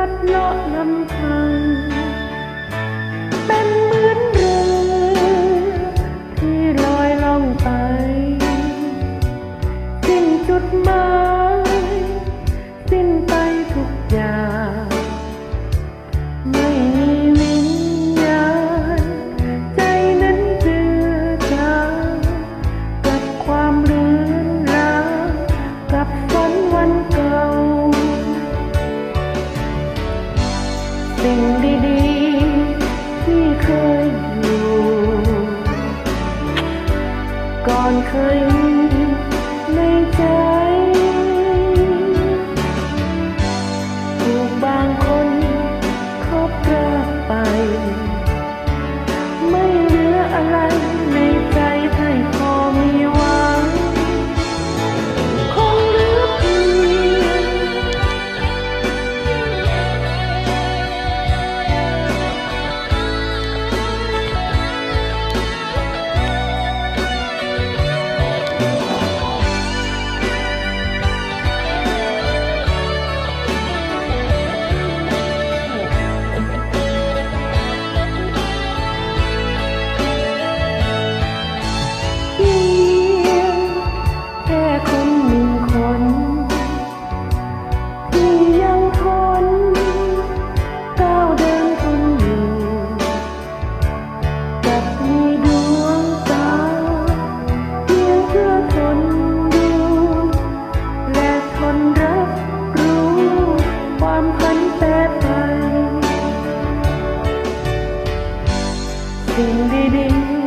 รัดเลาะลำพัง เป็นเหมือนเรือที่ลอยล่องไปสิ้นจุดหมายสิ้นไปทุกอย่าง สิ่งดีๆ ที่เคยอยู่ ก่อนเคย time